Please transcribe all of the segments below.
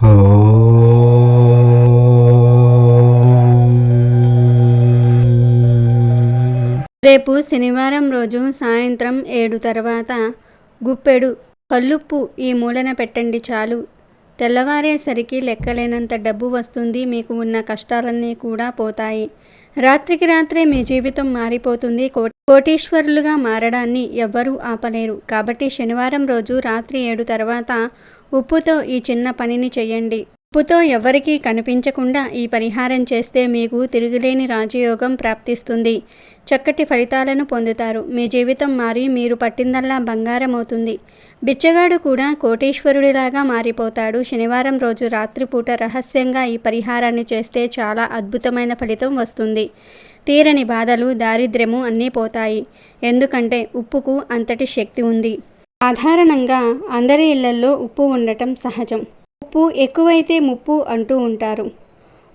రేపు శనివారం రోజు సాయంత్రం ఏడు తర్వాత గుప్పెడు కల్లుప్పు ఈ మూలన పెట్టండి చాలు. తెల్లవారేసరికి లెక్కలేనంత డబ్బు వస్తుంది మీకు ఉన్న కష్టాలన్నీ కూడా పోతాయి. రాత్రికి రాత్రే మీ జీవితం మారిపోతుంది కోటీశ్వరులుగా మారడాన్ని ఎవ్వరూ ఆపలేరు. కాబట్టి శనివారం రోజు రాత్రి ఏడు తర్వాత ఉప్పుతో ఈ చిన్న పనిని చెయ్యండి. ఉప్పుతో ఎవరికీ కనిపించకుండా ఈ పరిహారం చేస్తే మీకు తిరుగులేని రాజయోగం ప్రాప్తిస్తుంది. చక్కటి ఫలితాలను పొందుతారు. మీ జీవితం మారి మీరు పట్టిందల్లా బంగారం అవుతుంది బిచ్చగాడు కూడా కోటీశ్వరుడిలాగా మారిపోతాడు. శనివారం రోజు రాత్రిపూట రహస్యంగా ఈ పరిహారాన్ని చేస్తే చాలా అద్భుతమైన ఫలితం వస్తుంది. తీరని బాధలు దారిద్ర్యము అన్నీ పోతాయి. ఎందుకంటే ఉప్పుకు అంతటి శక్తి ఉంది. సాధారణంగా అందరి ఇళ్ళల్లో ఉప్పు ఉండటం సహజం. ఉప్పు ఎక్కువైతే ముప్పు అంటూ ఉంటారు.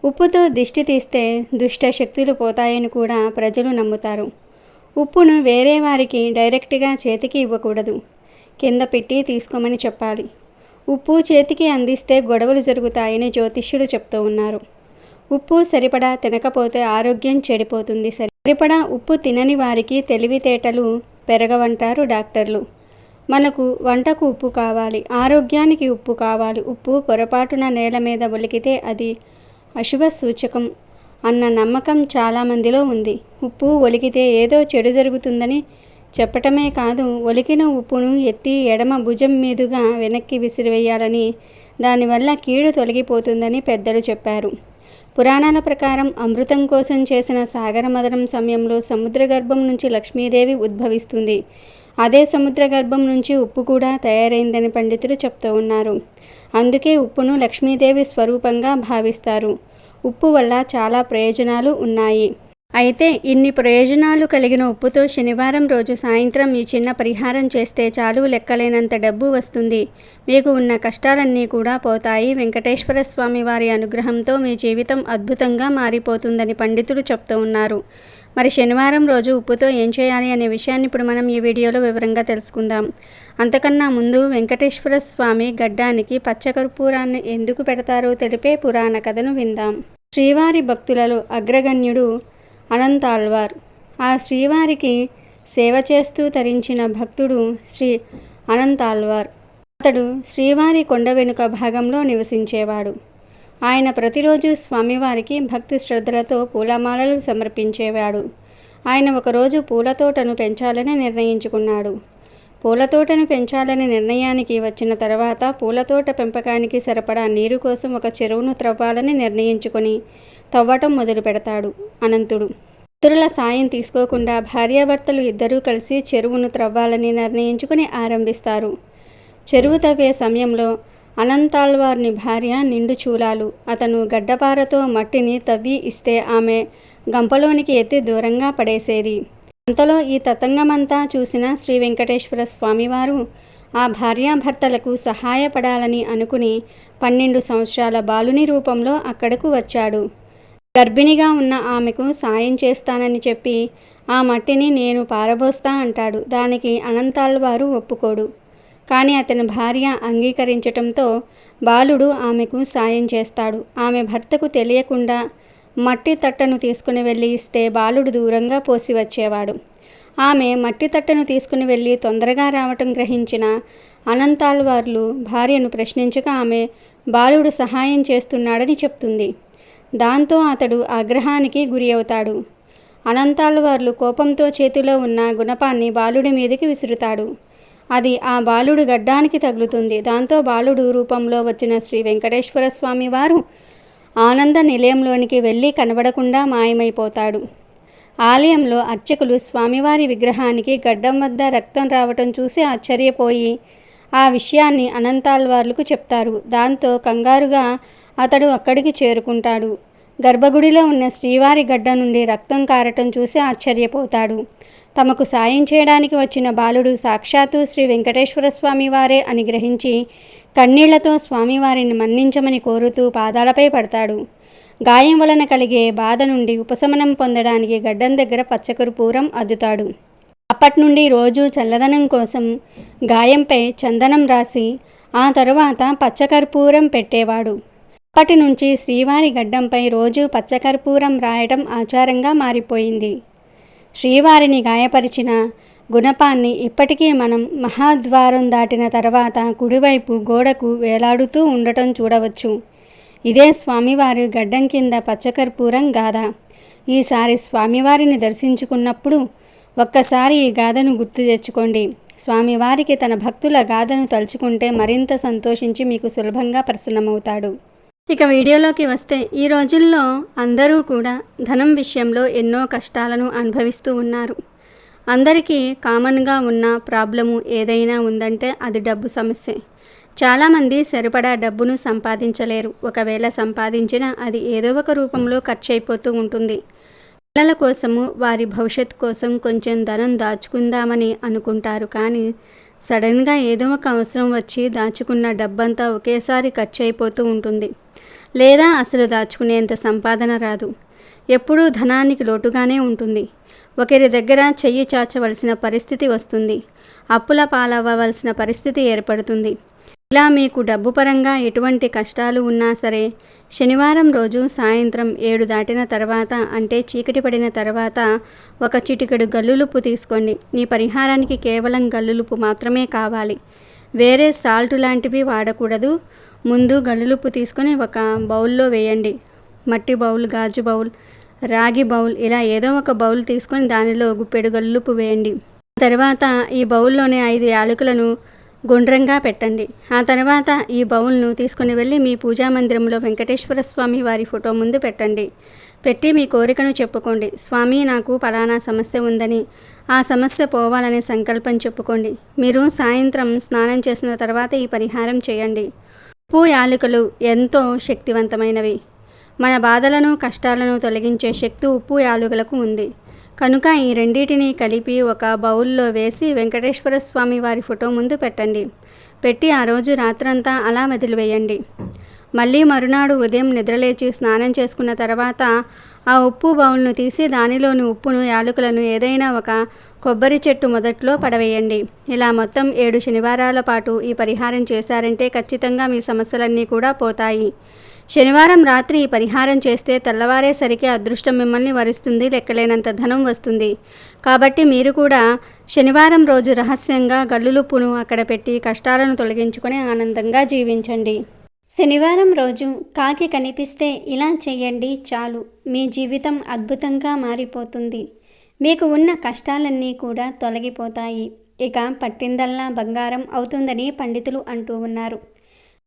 ఉప్పుతో దిష్టి తీస్తే దుష్ట శక్తులు పోతాయని కూడా ప్రజలు నమ్ముతారు. ఉప్పును వేరే వారికి డైరెక్ట్గా చేతికి ఇవ్వకూడదు. కింద పెట్టి తీసుకోమని చెప్పాలి. ఉప్పు చేతికి అందిస్తే గొడవలు జరుగుతాయని జ్యోతిష్యులు చెప్తూ ఉన్నారు. ఉప్పు సరిపడా తినకపోతే ఆరోగ్యం చెడిపోతుంది సరిపడా ఉప్పు తినని వారికి తెలివితేటలు పెరగవంటారు డాక్టర్లు. మనకు వంటకు ఉప్పు కావాలి ఆరోగ్యానికి ఉప్పు కావాలి. ఉప్పు పొరపాటున నేల మీద ఒలికితే అది అశుభ సూచకం అన్న నమ్మకం చాలామందిలో ఉంది. ఉప్పు ఒలికితే ఏదో చెడు జరుగుతుందని చెప్పటమే కాదు ఒలికిన ఉప్పును ఎత్తి ఎడమ భుజం మీదుగా వెనక్కి విసిరివేయాలని దానివల్ల కీడు తొలగిపోతుందని పెద్దలు చెప్పారు. పురాణాల ప్రకారం అమృతం కోసం చేసిన సాగర మదనం సమయంలో సముద్ర గర్భం నుంచి లక్ష్మీదేవి ఉద్భవిస్తుంది. అదే సముద్ర గర్భం నుంచి ఉప్పు కూడా తయారైందని పండితులు చెప్తూ ఉన్నారు. అందుకే ఉప్పును లక్ష్మీదేవి స్వరూపంగా భావిస్తారు. ఉప్పు వల్ల చాలా ప్రయోజనాలు ఉన్నాయి. అయితే ఇన్ని ప్రయోజనాలు కలిగిన ఉప్పుతో శనివారం రోజు సాయంత్రం ఈ చిన్న పరిహారం చేస్తే చాలు లెక్కలేనంత డబ్బు వస్తుంది. మీకు ఉన్న కష్టాలన్నీ కూడా పోతాయి. వెంకటేశ్వర స్వామి వారి అనుగ్రహంతో మీ జీవితం అద్భుతంగా మారిపోతుందని పండితులు చెప్తూ ఉన్నారు. మరి శనివారం రోజు ఉప్పుతో ఏం చేయాలి అనే విషయాన్ని ఇప్పుడు మనం ఈ వీడియోలో వివరంగా తెలుసుకుందాం. అంతకన్నా ముందు వెంకటేశ్వర స్వామి గడ్డానికి పచ్చకర్పూరాన్ని ఎందుకు పెడతారో తెలిపే పురాణ కథను విందాం. శ్రీవారి భక్తులలో అగ్రగణ్యుడు అనంతాల్వార్. ఆ శ్రీవారికి సేవ చేస్తూ తరించిన భక్తుడు శ్రీ అనంతాల్వార్. అతడు శ్రీవారి కొండ వెనుక భాగంలో నివసించేవాడు. ఆయన ప్రతిరోజు స్వామివారికి భక్తి శ్రద్ధలతో పూలమాలలు సమర్పించేవాడు. ఆయన ఒకరోజు పూలతోటను పెంచాలని నిర్ణయించుకున్నాడు. పూలతోటను పెంచాలనే నిర్ణయానికి వచ్చిన తర్వాత పూలతోట పెంపకానికి సరిపడా నీరు కోసం ఒక చెరువును త్రవ్వాలని నిర్ణయించుకొని తవ్వటం మొదలు పెడతాడు అనంతుడు. ఇతరుల సాయం తీసుకోకుండా భార్యాభర్తలు ఇద్దరూ కలిసి చెరువును త్రవ్వాలని నిర్ణయించుకుని ఆరంభిస్తారు. చెరువు తవ్వే సమయంలో అనంతాల్వార్ని భార్య నిండు చూలాలు అతను గడ్డపారతో మట్టిని తవ్వి ఇస్తే ఆమె గంపలోనికి ఎత్తి దూరంగా పడేసేది. అంతలో ఈ తతంగమంతా చూసిన శ్రీ వెంకటేశ్వర స్వామివారు ఆ భార్యాభర్తలకు సహాయపడాలని అనుకుని పన్నెండు సంవత్సరాల బాలుని రూపంలో అక్కడకు వచ్చాడు. గర్భిణిగా ఉన్న ఆమెకు సాయం చేస్తానని చెప్పి ఆ మట్టిని నేను పారబోస్తా అంటాడు. దానికి అనంతాల్వారు ఒప్పుకోడు. కానీ అతని భార్య అంగీకరించటంతో బాలుడు ఆమెకు సాయం చేస్తాడు. ఆమె భర్తకు తెలియకుండా మట్టి తట్టను తీసుకుని వెళ్ళి ఇస్తే బాలుడు దూరంగా పోసి వచ్చేవాడు. ఆమె మట్టి తట్టను తీసుకుని వెళ్ళి తొందరగా రావటం గ్రహించిన అనంతాల్వార్లు భార్యను ప్రశ్నించగా ఆమె బాలుడు సహాయం చేస్తున్నాడని చెప్తుంది. దాంతో అతడు ఆగ్రహానికి గురి అవుతాడు. అనంతాల్వార్లు కోపంతో చేతిలో ఉన్న గుణపాన్ని బాలుడి మీదకి విసురుతాడు. అది ఆ బాలుడు గడ్డానికి తగులుతుంది. దాంతో బాలుడు రూపంలో వచ్చిన శ్రీ వెంకటేశ్వర స్వామి వారు ఆనంద నిలయంలోనికి వెళ్ళి కనబడకుండా మాయమైపోతాడు. ఆలయంలో అర్చకులు స్వామివారి విగ్రహానికి గడ్డం వద్ద రక్తం రావటం చూసి ఆశ్చర్యపోయి ఆ విషయాన్ని అనంతాల్వార్లకు చెప్తారు. దాంతో కంగారుగా అతడు అక్కడికి చేరుకుంటాడు. గర్భగుడిలో ఉన్న శ్రీవారి గడ్డ నుండి రక్తం కారటం చూసి ఆశ్చర్యపోతాడు. తమకు సాయం చేయడానికి వచ్చిన బాలుడు సాక్షాత్తు శ్రీ వెంకటేశ్వర స్వామివారే అని గ్రహించి కన్నీళ్ళతో స్వామివారిని మన్నించమని కోరుతూ పాదాలపై పడతాడు. గాయం వలన కలిగే బాధ నుండి ఉపశమనం పొందడానికి గడ్డం దగ్గర పచ్చకర్పూరం అద్దుతాడు. అప్పటి నుండి రోజు చల్లదనం కోసం గాయంపై చందనం రాసి ఆ తరువాత పచ్చకర్పూరం పెట్టేవాడు. అప్పటి నుంచి శ్రీవారి గడ్డంపై రోజు పచ్చకర్పూరం రాయడం ఆచారంగా మారిపోయింది. శ్రీవారిని గాయపరిచిన గుణపాన్ని ఇప్పటికీ మనం మహాద్వారం దాటిన తర్వాత కుడివైపు గోడకు వేలాడుతూ ఉండటం చూడవచ్చు. ఇదే స్వామివారి గడ్డం కింద పచ్చకర్పూరం గాథ. ఈసారి స్వామివారిని దర్శించుకున్నప్పుడు ఒక్కసారి ఈ గాథను గుర్తు తెచ్చుకోండి. స్వామివారికి తన భక్తుల గాథను తలుచుకుంటే మరింత సంతోషించి మీకు సులభంగా ప్రసన్నమవుతాడు. ఇక వీడియోలోకి వస్తే ఈ రోజుల్లో అందరూ కూడా ధనం విషయంలో ఎన్నో కష్టాలను అనుభవిస్తూ ఉన్నారు. అందరికీ కామన్గా ఉన్న ప్రాబ్లము ఏదైనా ఉందంటే అది డబ్బు సమస్యే. చాలామంది సరిపడా డబ్బును సంపాదించలేరు. ఒకవేళ సంపాదించినా అది ఏదో ఒక రూపంలో ఖర్చు అయిపోతూ ఉంటుంది. పిల్లల కోసము వారి భవిష్యత్ కోసం కొంచెం ధనం దాచుకుందామని అనుకుంటారు. కానీ సడన్గా ఏదో ఒక అవసరం వచ్చి దాచుకున్న డబ్బంతా ఒకేసారి ఖర్చు అయిపోతూ ఉంటుంది. లేదా అసలు దాచుకునేంత సంపాదన రాదు. ఎప్పుడూ ధనానికి లోటుగానే ఉంటుంది. ఒకరి దగ్గర చెయ్యి చాచవలసిన పరిస్థితి వస్తుంది. అప్పుల పాలవ్వవలసిన పరిస్థితి ఏర్పడుతుంది. ఇలా మీకు డబ్బు పరంగా ఎటువంటి కష్టాలు ఉన్నా సరే శనివారం రోజు సాయంత్రం ఏడు దాటిన తర్వాత అంటే చీకటి పడిన తర్వాత ఒక చిటికెడు గల్లులుప్పు తీసుకోండి. మీ పరిహారానికి కేవలం గల్లులుప్పు మాత్రమే కావాలి. వేరే సాల్ట్ లాంటివి వాడకూడదు. ముందు గల్లులుప్పు తీసుకొని ఒక బౌల్లో వేయండి. మట్టి బౌల్ గాజు బౌల్ రాగి బౌల్ ఇలా ఏదో ఒక బౌల్ తీసుకొని దానిలో గుప్పెడు గల్లుప్పు వేయండి. తర్వాత ఈ బౌల్లోనే ఐదు యాలకులను గుండ్రంగా పెట్టండి. ఆ తర్వాత ఈ బౌల్ను తీసుకుని వెళ్ళి మీ పూజా మందిరంలో వెంకటేశ్వర స్వామి వారి ఫోటో ముందు పెట్టండి. పెట్టి మీ కోరికను చెప్పుకోండి. స్వామి నాకు ఫలానా సమస్య ఉందని. ఆ సమస్య పోవాలనే సంకల్పం చెప్పుకోండి. మీరు సాయంత్రం స్నానం చేసిన తర్వాత ఈ పరిహారం చేయండి. పూ యాలుకలు ఎంతో శక్తివంతమైనవి. మన బాధలను కష్టాలను తొలగించే శక్తి ఉప్పు యాలుకలకు ఉంది. కనుక ఈ రెండింటిని కలిపి ఒక బౌల్లో వేసి వెంకటేశ్వర స్వామి వారి ఫోటో ముందు పెట్టండి. పెట్టి ఆ రోజు రాత్రంతా అలా వదిలివేయండి. మళ్ళీ మరునాడు ఉదయం నిద్రలేచి స్నానం చేసుకున్న తర్వాత ఆ ఉప్పు బౌల్ను తీసి దానిలోని ఉప్పును యాలకులను ఏదైనా ఒక కొబ్బరి చెట్టు మొదట్లో పడవేయండి. ఇలా మొత్తం ఏడు శనివారాల పాటు ఈ పరిహారం చేశారంటే ఖచ్చితంగా మీ సమస్యలన్నీ కూడా పోతాయి. శనివారం రాత్రి ఈ పరిహారం చేస్తే తెల్లవారేసరికి అదృష్టం మిమ్మల్ని వరిస్తుంది లెక్కలేనంత ధనం వస్తుంది. కాబట్టి మీరు కూడా శనివారం రోజు రహస్యంగా గల్లులుప్పును అక్కడ పెట్టి కష్టాలను తొలగించుకొని ఆనందంగా జీవించండి. శనివారం రోజు కాకి కనిపిస్తే ఇలా చేయండి చాలు. మీ జీవితం అద్భుతంగా మారిపోతుంది. మీకు ఉన్న కష్టాలన్నీ కూడా తొలగిపోతాయి. ఇక పట్టిందల్లా బంగారం అవుతుందని పండితులు అంటూ ఉన్నారు.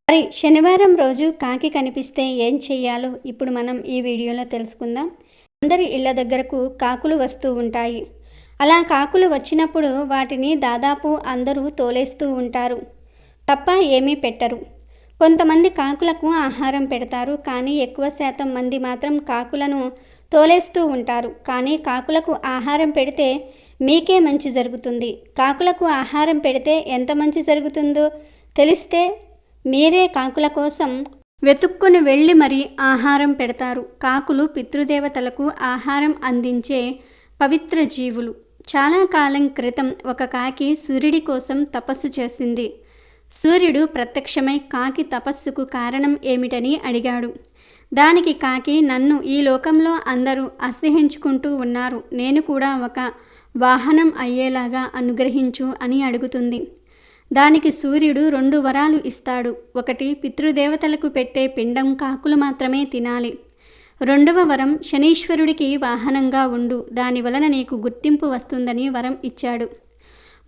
మరి శనివారం రోజు కాకి కనిపిస్తే ఏం చెయ్యాలో ఇప్పుడు మనం ఈ వీడియోలో తెలుసుకుందాం. అందరి ఇళ్ళ దగ్గరకు కాకులు వస్తూ ఉంటాయి. అలా కాకులు వచ్చినప్పుడు వాటిని దాదాపు అందరూ తోలేస్తూ ఉంటారు. తప్ప ఏమీ పెట్టరు. కొంతమంది కాకులకు ఆహారం పెడతారు. కానీ ఎక్కువ శాతం మంది మాత్రం కాకులను తోలేస్తూ ఉంటారు. కానీ కాకులకు ఆహారం పెడితే మీకే మంచి జరుగుతుంది. కాకులకు ఆహారం పెడితే ఎంత మంచి జరుగుతుందో తెలిస్తే మీరే కాకుల కోసం వెతుక్కుని వెళ్ళి మరి ఆహారం పెడతారు. కాకులు పితృదేవతలకు ఆహారం అందించే పవిత్ర జీవులు. చాలా కాలం క్రితం ఒక కాకి సూర్యుడి కోసం తపస్సు చేసింది. సూర్యుడు ప్రత్యక్షమై కాకి తపస్సుకు కారణం ఏమిటని అడిగాడు. దానికి కాకి నన్ను ఈ లోకంలో అందరూ అసహించుకుంటూ ఉన్నారు. నేను కూడా ఒక వాహనం అయ్యేలాగా అనుగ్రహించు అని అడుగుతుంది. దానికి సూర్యుడు రెండు వరాలు ఇస్తాడు. ఒకటి పితృదేవతలకు పెట్టే పిండం కాకులు మాత్రమే తినాలి. రెండవ వరం శనీశ్వరుడికి వాహనంగా ఉండు. దాని వలన నీకు గుర్తింపు వస్తుందని వరం ఇచ్చాడు.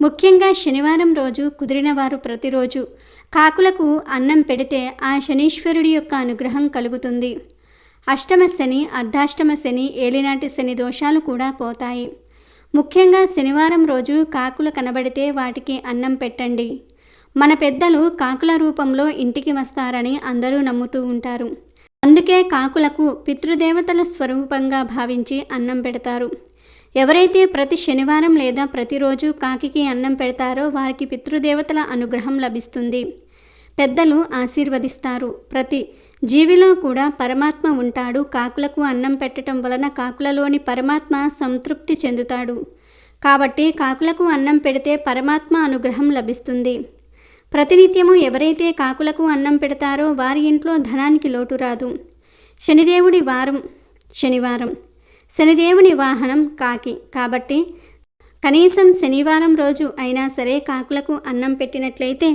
ముఖ్యంగా శనివారం రోజు కుదిరిన వారు ప్రతిరోజు. కాకులకు అన్నం పెడితే ఆ శనీశ్వరుడి యొక్క అనుగ్రహం కలుగుతుంది. అష్టమ శని అర్ధాష్టమ శని ఏలినాటి శని దోషాలు కూడా పోతాయి. ముఖ్యంగా శనివారం రోజు కాకులు కనబడితే వాటికి అన్నం పెట్టండి. మన పెద్దలు కాకుల రూపంలో ఇంటికి వస్తారని అందరూ నమ్ముతూ ఉంటారు. అందుకే కాకులకు పితృదేవతల స్వరూపంగా భావించి అన్నం పెడతారు. ఎవరైతే ప్రతి శనివారం లేదా ప్రతిరోజు కాకికి అన్నం పెడతారో వారికి పితృదేవతల అనుగ్రహం లభిస్తుంది. పెద్దలు ఆశీర్వదిస్తారు. ప్రతి జీవిలో కూడా పరమాత్మ ఉంటాడు. కాకులకు అన్నం పెట్టడం వలన కాకులలోని పరమాత్మ సంతృప్తి చెందుతాడు. కాబట్టి కాకులకు అన్నం పెడితే పరమాత్మ అనుగ్రహం లభిస్తుంది. ప్రతినిత్యము ఎవరైతే కాకులకు అన్నం పెడతారో వారి ఇంట్లో ధనానికి లోటు రాదు. శనిదేవుడి వారం శనివారం. శనిదేవుని వాహనం కాకి. కాబట్టి కనీసం శనివారం రోజు అయినా సరే కాకులకు అన్నం పెట్టినట్లయితే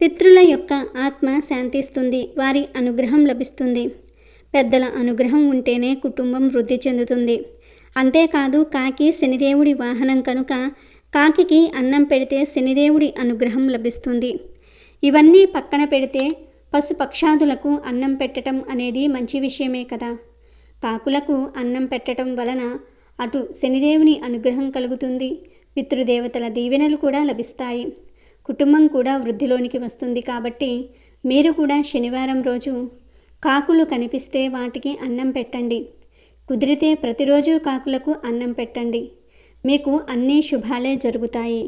పితృల యొక్క ఆత్మ శాంతిస్తుంది వారి అనుగ్రహం లభిస్తుంది. పెద్దల అనుగ్రహం ఉంటేనే కుటుంబం వృద్ధి చెందుతుంది. అంతేకాదు కాకి శనిదేవుడి వాహనం కనుక కాకికి అన్నం పెడితే శనిదేవుడి అనుగ్రహం లభిస్తుంది. ఇవన్నీ పక్కన పెడితే పశుపక్షాదులకు అన్నం పెట్టడం అనేది మంచి విషయమే కదా. కాకులకు అన్నం పెట్టడం వలన అటు శనిదేవుని అనుగ్రహం కలుగుతుంది పితృదేవతల దీవెనలు కూడా లభిస్తాయి. కుటుంబం కూడా వృద్ధిలోనికి వస్తుంది కాబట్టి మీరు కూడా శనివారం రోజు కాకులు కనిపిస్తే వాటికి అన్నం పెట్టండి. కుదిరితే ప్రతిరోజు కాకులకు అన్నం పెట్టండి. మీకు అన్ని శుభాలే జరుగుతాయి.